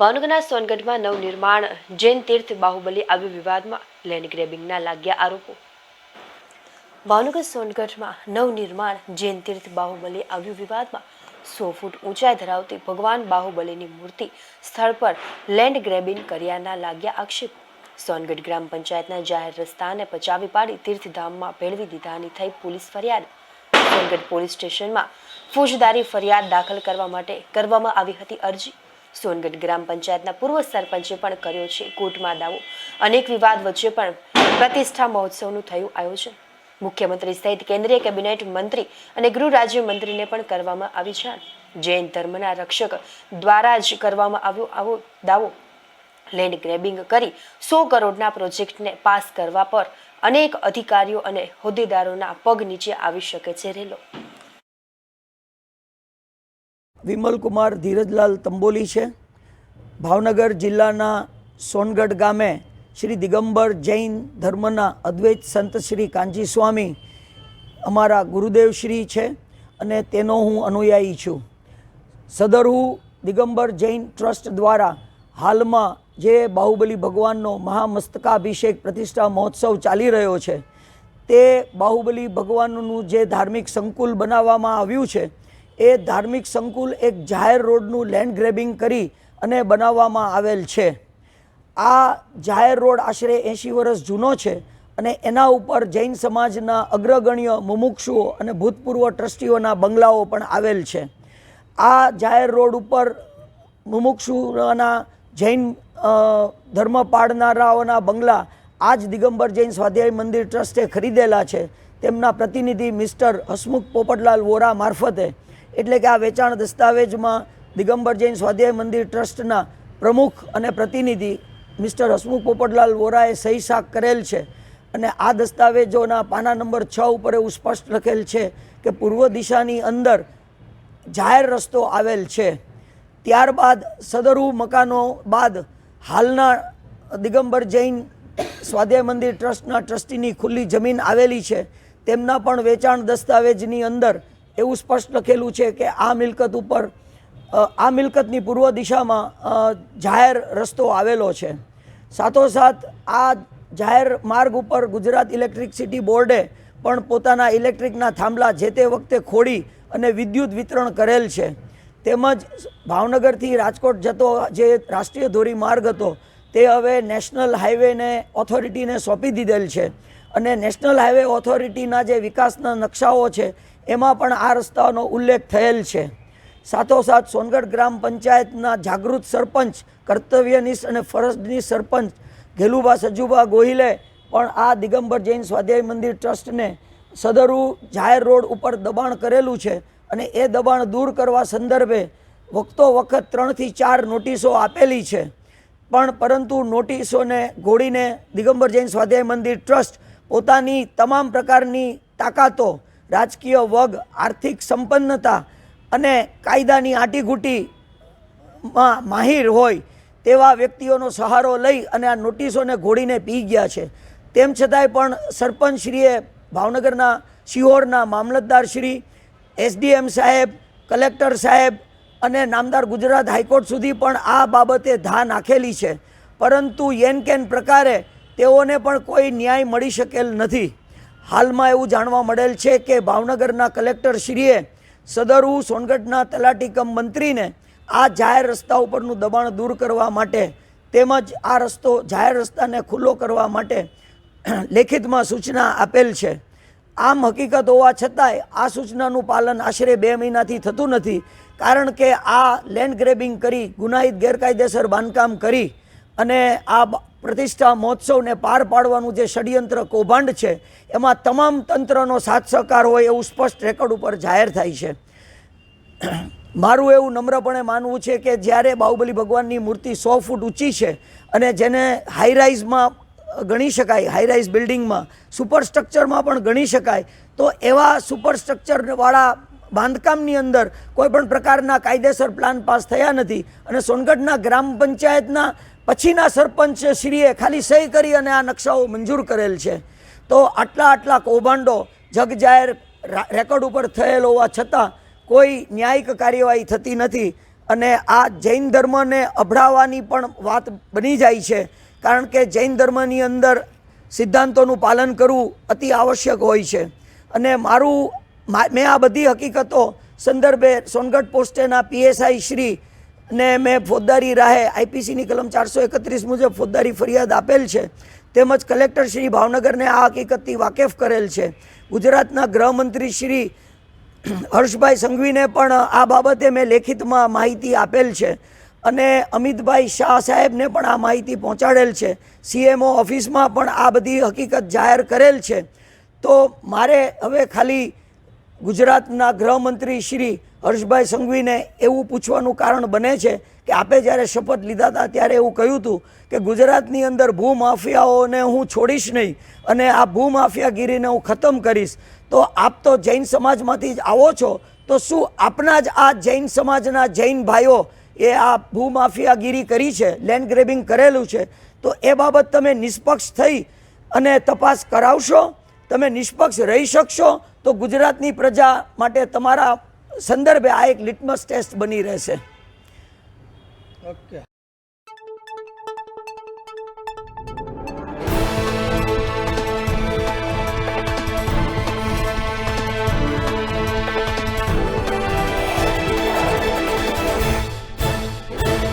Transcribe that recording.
ભાવનગરના સોનગઢમાં નવનિર્માણ જૈન તીર્થ બાહુબલી આવ્યું વિવાદમાં. લેન્ડ ગ્રેબિંગના લાગ્યા આરોપો. ભાવનગર સોનગઢમાં નવનિર્માણ જૈન તીર્થ બાહુબલી આવ્યું વિવાદમાં. સો ફૂટ ઊંચાઈ ધરાવતી ભગવાન બાહુબલીની મૂર્તિ સ્થળ પર લેન્ડ ગ્રેબિંગ કર્યાના લાગ્યા આક્ષેપ. સોનગઢ ગ્રામ પંચાયતના જાહેર રસ્તાને પચાવી પાડી તીર્થધામમાં ભેળવી દીધાની થઈ પોલીસ ફરિયાદ. સોનગઢ પોલીસ સ્ટેશનમાં ફોજદારી ફરિયાદ દાખલ કરવા માટે કરવામાં આવી હતી અરજી. સોનગઢ ગ્રામ પંચાયતના પૂર્વ સરપંચે પણ કર્યો છે કોર્ટમાં દાવો. અનેક વિવાદ વચ્ચે પણ પ્રતિષ્ઠા મહોત્સવનું થયું આયોજન. મુખ્યમંત્રી સહિત કેન્દ્રીય કેબિનેટ મંત્રી અને ગૃહ રાજ્યમંત્રીને પણ કરવામાં આવી જાણ. જૈન ધર્મના રક્ષક દ્વારા જ કરવામાં આવ્યો આવો દાવો. લેન્ડ ગ્રેબિંગ કરી સો કરોડના પ્રોજેક્ટને પાસ કરવા પર અનેક અધિકારીઓ અને હોદ્દેદારોના પગ નીચે આવી શકે છે રેલો. વિમલકુમાર ધીરજલાલ તંબોલી છે. ભાવનગર જિલ્લાના સોનગઢ ગામે શ્રી દિગંબર જૈન ધર્મના અદ્વૈત સંત શ્રી કાંજી સ્વામી અમારા ગુરુદેવ શ્રી છે અને તેનો હું અનુયાયી છું. સદરહુ દિગંબર જૈન ટ્રસ્ટ દ્વારા હાલમાં જે બાહુબલી ભગવાનનો મહામસ્તકાભિષેક પ્રતિષ્ઠા મહોત્સવ ચાલી રહ્યો છે, તે બાહુબલી ભગવાનનું જે ધાર્મિક સંકુલ બનાવવામાં આવ્યું છે એ ધાર્મિક સંકુલ એક જાહેર રોડનું લેન્ડ ગ્રેબિંગ કરી અને બનાવવામાં આવેલ છે. આ જાહેર રોડ આશરે એંશી વર્ષ જૂનો છે અને એના ઉપર જૈન સમાજના અગ્રગણ્ય મુમુક્ષુઓ અને ભૂતપૂર્વ ટ્રસ્ટીઓના બંગલાઓ પણ આવેલ છે. આ જાહેર રોડ ઉપર મુમુક્ષુઓના જૈન ધર્મ પાળનારાઓના બંગલા આજ દિગંબર જૈન સ્વાધ્યાય મંદિર ટ્રસ્ટે ખરીદેલા છે. તેમના પ્રતિનિધિ મિસ્ટર હસમુખ પોપટલાલ વોરા મારફતે એટલે કે આ વેચાણ દસ્તાવેજમાં દિગંબર જૈન સ્વાધ્યાય મંદિર ટ્રસ્ટના પ્રમુખ અને પ્રતિનિધિ મિસ્ટર હસમુખ પોપટલાલ વોરાએ સહી સાક કરેલ છે. અને આ દસ્તાવેજોના પાના નંબર છ ઉપર એવું સ્પષ્ટ લખેલ છે કે પૂર્વ દિશાની અંદર જાહેર રસ્તો આવેલ છે. ત્યારબાદ સદરુ મકાનો બાદ હાલના દિગંબર જૈન સ્વાધ્યાય મંદિર ટ્રસ્ટના ટ્રસ્ટીની ખુલ્લી જમીન આવેલી છે. તેમના પણ વેચાણ દસ્તાવેજની અંદર એવું સ્પષ્ટ લખેલું છે કે આ મિલકત ઉપર આ મિલકતની પૂર્વ દિશામાં જાહેર રસ્તો આવેલો છે. સાથોસાથ આ જાહેર માર્ગ ઉપર ગુજરાત ઇલેક્ટ્રિસિટી બોર્ડે પણ પોતાના ઇલેક્ટ્રિકના થાંભલા જે તે વખતે ખોડી અને વિદ્યુત વિતરણ કરેલ છે. તેમજ ભાવનગરથી રાજકોટ જતો જે રાષ્ટ્રીય ધોરી માર્ગ હતો, તે હવે નેશનલ હાઈવેને, ઓથોરિટીને સોંપી દીધેલ છે. અને નેશનલ હાઈવે ઓથોરિટીના જે વિકાસના નકશાઓ છે, એમાં પણ આ રસ્તાનો ઉલ્લેખ થયેલ છે. સાથોસાથ સોનગઢ ગ્રામ પંચાયતના જાગૃત સરપંચ કર્તવ્યનિષ્ઠ અને ફરજનિષ્ઠ સરપંચ ઘેલુબા સજુબા ગોહિલે પણ આ દિગંબર જૈન સ્વાધ્યાય મંદિર ટ્રસ્ટને સદરુ જાહેર રોડ ઉપર દબાણ કરેલું છે અને એ દબાણ દૂર કરવા સંદર્ભે વખતો વખત ત્રણથી ચાર નોટિસો આપેલી છે. પણ પરંતુ નોટિસોને ઘોડીને દિગંબર જૈન સ્વાધ્યાય મંદિર ટ્રસ્ટ પોતાની તમામ પ્રકારની તાકાતો, રાજકીય વગ, આર્થિક સંપન્નતા અને કાયદાની આટીઘૂટીમાં માહિર હોય તેવા વ્યક્તિઓનો સહારો લઈ અને આ નોટિસોને ઘોડીને પી ગયા છે. તેમ છતાંય પણ સરપંચશ્રીએ ભાવનગરના શિહોરના મામલતદાર શ્રી, એસડીએમ સાહેબ, કલેક્ટર સાહેબ અને નામદાર ગુજરાત હાઈકોર્ટ સુધી પણ આ બાબતે ધા નાખેલી છે. પરંતુ યેન કેન પ્રકારે તેઓને પણ કોઈ ન્યાય મળી શકેલ નથી. હાલમાં એવું જાણવા મળેલ છે કે ભાવનગરના કલેક્ટર શ્રીએ સદરુ સોનગઢના તલાટી કમ મંત્રીને આ જાહેર રસ્તા ઉપરનું દબાણ દૂર કરવા માટે તેમજ આ રસ્તો જાહેર રસ્તાને ખુલ્લો કરવા માટે લેખિતમાં સૂચના આપેલ છે. આમ હકીકત હોવા છતાંય આ સૂચનાનું પાલન આશરે બે મહિનાથી થતું નથી કારણ કે આ લેન્ડ ગ્રેબિંગ કરી ગુનાહિત ગેરકાયદેસર બાંધકામ કરી અને આ પ્રતિષ્ઠા મહોત્સવને પાર પાડવાનું જે ષડયંત્ર કૌભાંડ છે, એમાં તમામ તંત્રનો સાથ સહકાર હોય એવું સ્પષ્ટ રેકોર્ડ ઉપર જાહેર થાય છે. મારું એવું નમ્રપણે માનવું છે કે જ્યારે બાહુબલી ભગવાનની મૂર્તિ સો ફૂટ ઊંચી છે અને જેને હાઈરાઇઝમાં ગણી શકાય હાઈરાઇઝ બિલ્ડિંગમાં સુપર સ્ટ્રક્ચરમાં પણ ગણી શકાય, તો એવા સુપર સ્ટ્રક્ચરવાળા બાંધકામની અંદર કોઈ પણ પ્રકારના કાયદેસર પ્લાન પાસ થયા નથી અને સોનગઢના ગ્રામ પંચાયતના પછીના સરપંચ શ્રીએ ખાલી સહી કરી અને આ નકશાઓ મંજૂર કરેલ છે. તો આટલા આટલા કૌભાંડો જગ જાહેર રેકોર્ડ ઉપર થયેલ હોવા છતાં કોઈ ન્યાયિક કાર્યવાહી થતી નથી અને આ જૈન ધર્મને અભડાવવાની પણ વાત બની જાય છે. કારણ કે જૈન ધર્મની અંદર સિદ્ધાંતોનું પાલન કરવું અતિ આવશ્યક હોય છે. અને મારું મેં આ બધી હકીકતો સંદર્ભે સોનગઢ પોસ્ટેના પીએસઆઈ શ્રી ને મેં ફોજદારી રાહે આઈપીસીની કલમ ચારસો એકત્રીસ મુજબ ફોજદારી ફરિયાદ આપેલ છે. તેમજ કલેક્ટર શ્રી ભાવનગરને આ હકીકતથી વાકેફ કરેલ છે. ગુજરાતના ગૃહમંત્રી શ્રી હર્ષભાઈ સંઘવીને પણ આ બાબતે મેં લેખિતમાં માહિતી આપેલ છે અને અમિતભાઈ શાહ સાહેબને પણ આ માહિતી પહોંચાડેલ છે. સીએમઓ ઓફિસમાં પણ આ બધી હકીકત જાહેર કરેલ છે. તો મારે હવે ખાલી ગુજરાતના ગૃહમંત્રી શ્રી હર્ષભાઈ સંઘવીને એવું પૂછવાનું કારણ બને છે કે આપે જ્યારે શપથ લીધા હતા ત્યારે એવું કહ્યું હતું કે ગુજરાતની અંદર ભૂમાફિયાઓને હું છોડીશ નહીં અને આ ભૂમાફિયાગીરીને હું ખતમ કરીશ. તો આપ તો જૈન સમાજમાંથી જ આવો છો, તો શું આપના જ આ જૈન સમાજના જૈન ભાઈઓ એ આ ભૂમાફિયાગીરી કરી છે, લેન્ડ ગ્રેબિંગ કરેલું છે? તો એ બાબત તમે નિષ્પક્ષ થઈ અને તપાસ કરાવશો? તમે નિષ્પક્ષ રહી શકશો? તો ગુજરાતની પ્રજા માટે તમારા સંદર્ભે આ એક લિટમસ ટેસ્ટ બની રહેશે. ઓકે